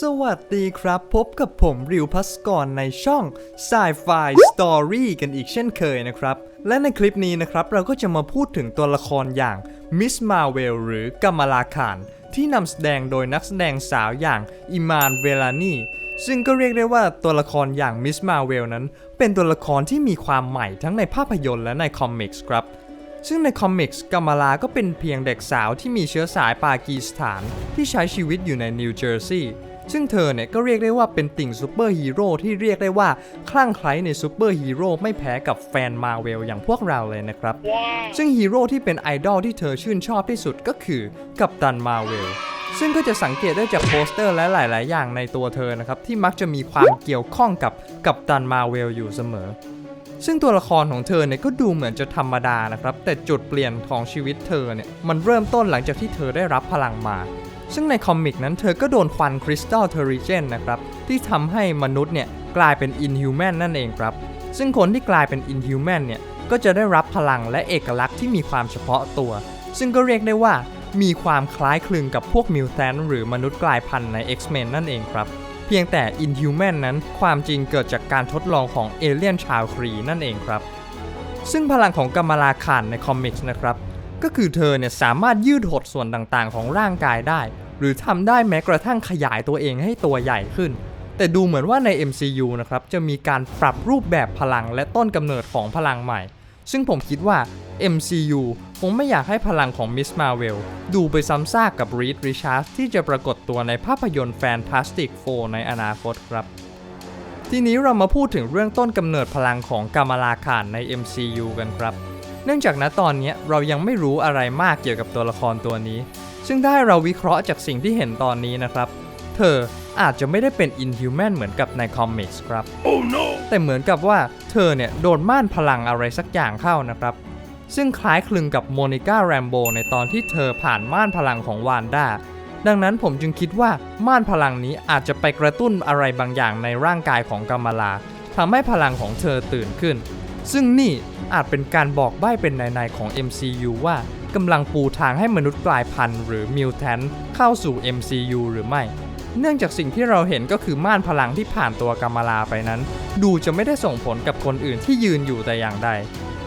สวัสดีครับ พบกับผมริวพัสกรในช่อง Sci-Fi Story กันอีกเช่นเคยนะครับ และในคลิปนี้นะครับเราก็จะมาพูดถึงตัวละครอย่างมิสมาเวลหรือกัมลาคานที่นำแสดงโดยนักแสดงสาวอย่างอิมานเวลานีซึ่งก็เรียกได้ว่าตัวละครอย่างมิสมาเวลนั้น เป็นตัวละครที่มีความใหม่ทั้งในภาพยนตร์และในคอมิกส์ครับซึ่งในคอมิกส์กัมมาลาก็เป็นเพียงเด็กสาวที่มีเชื้อสายปากีสถานที่ใช้ชีวิตอยู่ในนิวเจอร์ซีย์ ซึ่งเธอเนี่ยก็เรียกได้ว่าเป็นติ่งซูเปอร์ฮีโร่ที่เรียกได้ว่าคลั่งไคล้ในซูเปอร์ฮีโร่ไม่แพ้กับแฟนมาเวลอย่างพวกเราเลยนะครับ ซึ่งฮีโร่ที่เป็นไอดอลที่เธอชื่นชอบที่สุดก็คือกัปตันมาเวลซึ่งก็จะสังเกตได้จากโปสเตอร์และหลาย ๆ อย่างในตัวเธอนะครับ ที่มักจะมีความเกี่ยวข้องกับกัปตันมาเวลอยู่เสมอ ซึ่งตัวละครของเธอเนี่ยก็ดูเหมือนจะธรรมดานะครับ แต่จุดเปลี่ยนของชีวิตเธอเนี่ยมันเริ่มต้นหลังจากที่เธอได้รับพลังมา ซึ่งในคอมิกนั้นเธอก็โดนควันคริสตัลเทอริเจนนะครับ ที่ทำให้มนุษย์เนี่ยกลายเป็นอินฮิวแมนนั่นเองครับ ซึ่งคนที่กลายเป็นอินฮิวแมนเนี่ย ก็จะได้รับพลังและเอกลักษณ์ที่มีความเฉพาะตัว ซึ่งก็เรียกได้ว่ามีความคล้ายคลึงกับพวกมิวแทนหรือมนุษย์กลายพันธุ์ใน X-Men นั่นเองครับ เพียงแต่ Inhuman นั้นความจริงเกิดจากการทดลองของเอเลี่ยนชาวครีนั่นเองครับ ซึ่งพลังของกัมมาลาคานในคอมิกส์นะครับ ก็คือเธอเนี่ยสามารถยืดหดส่วนต่างๆ ของร่างกายได้ หรือทำได้แม้กระทั่งขยายตัวเองให้ตัวใหญ่ขึ้น แต่ดูเหมือนว่าใน MCU นะครับจะมีการปรับรูปแบบพลังและต้นกำเนิดของพลังใหม่ ซึ่งผมคิดว่า MCU คงไม่อยากให้พลังของ Miss Marvel ดูไปซ้ำซากกับ Reed Richards ที่จะปรากฏตัวในภาพยนตร์ Fantastic Four ในอนาคตครับ ทีนี้เรามาพูดถึงเรื่องต้นกำเนิดพลังของกามาลาคานใน MCU กันครับ เนื่องจากณตอนนี้เรายังไม่รู้อะไรมากเกี่ยวกับตัวละครตัวนี้ ซึ่งถ้าให้เราวิเคราะห์จากสิ่งที่เห็นตอนนี้นะครับ เธออาจจะไม่ได้เป็น Inhuman เหมือนกับในคอมิกส์ครับ Oh no! แต่เหมือนกับว่าเธอเนี่ยโดนม่านพลังอะไรสักอย่างเข้านะครับ ซึ่งคล้ายคลึงกับโมนิก้าแรมโบในตอนที่เธอผ่านม่านพลังของวานด้าดังนั้นผมจึงคิดว่าม่านพลังนี้อาจจะไปกระตุ้นอะไรบางอย่างในร่างกายของกัมมาลาทำให้พลังของเธอตื่นขึ้น ซึ่งนี่อาจเป็นการบอกใบ้เป็นในๆของ MCU ว่า กำลังปูทางให้มนุษย์กลายพันธุ์หรือมิวแทนเข้าสู่ MCU หรือไม่ เนื่องจากสิ่งที่เราเห็นก็คือม่านพลังที่ผ่านตัวกัมาลาไปนั้น ดูจะไม่ได้ส่งผลกับคนอื่นที่ยืนอยู่แต่อย่างใด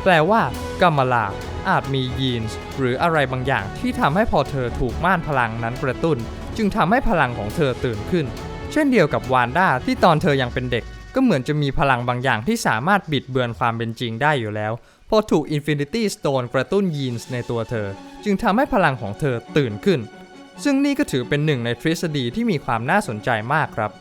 แปลว่ากัมมาลาอาจมียีนส์หรืออะไรบางอย่างที่ทำให้พอเธอถูกม่านพลังนั้นกระตุ้น จึงทำให้พลังของเธอตื่นขึ้น เช่นเดียวกับวานด้าที่ตอนเธอยังเป็นเด็ก ก็เหมือนจะมีพลังบางอย่างที่สามารถบิดเบือนความเป็นจริงได้อยู่แล้ว พอถูก Infinity Stone กระตุ้นยีนส์ในตัวเธอ จึงทำให้พลังของเธอตื่นขึ้น ซึ่งนี่ก็ถือเป็นหนึ่งในทฤษฎีที่มีความน่าสนใจมากครับ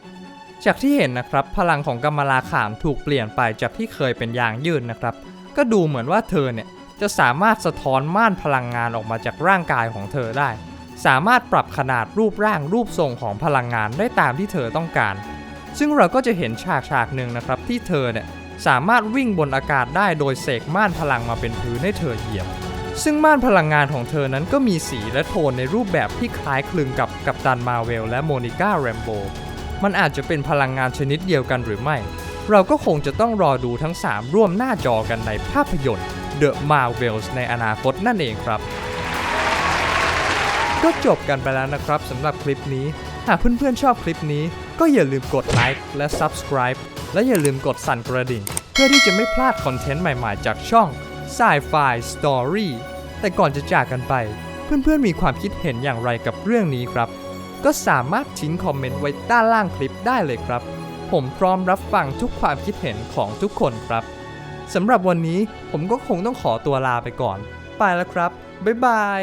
จากที่เห็นนะครับ พลังของกัมมาลาขามถูกเปลี่ยนไปจากที่เคยเป็นยางยืดนะครับ ก็ดูเหมือนว่าเธอเนี่ยจะสามารถสะท้อนม่านพลังงานออกมาจากร่างกายของเธอได้ สามารถปรับขนาดรูปร่างรูปทรงของพลังงานได้ตามที่เธอต้องการ ซึ่งเราก็จะเห็นฉากฉากหนึ่งนะครับที่เธอเนี่ย สามารถวิ่งบนอากาศได้โดยเสกม่านพลังมาเป็นพื้นให้เธอเหยียบ ซึ่งม่านพลังงานของเธอนั้นก็มีสีและโทนในรูปแบบที่คล้ายคลึงกับกัปตันมาเวลและโมนิก้าแรมโบมันอาจจะเป็นพลังงานชนิดเดียวกันหรือไม่ เราก็คงจะต้องรอดูทั้ง 3 ร่วมหน้าจอกันในภาพยนตร์ The Marvels ในอนาคตนั่นเองครับ ก็จบกันไปแล้วนะครับสำหรับคลิปนี้ หากเพื่อนๆชอบคลิปนี้ ก็อย่าลืมกดไลค์และ Subscribe และอย่าลืมกดสั่นกระดิ่ง เพื่อที่จะไม่พลาดคอนเทนต์ใหม่ๆ จากช่อง Sci-Fi Story แต่ก่อนจะจากกันไป เพื่อนๆมีความคิดเห็นอย่างไรกับเรื่องนี้ครับ ก็สามารถทิ้งคอมเมนต์ไว้ด้านล่างคลิปได้เลยครับ ผมพร้อมรับฟังทุกความคิดเห็นของทุกคนครับสำหรับวันนี้ผมก็คงต้องขอตัวลาไปก่อน ไปแล้วครับ บ๊ายบาย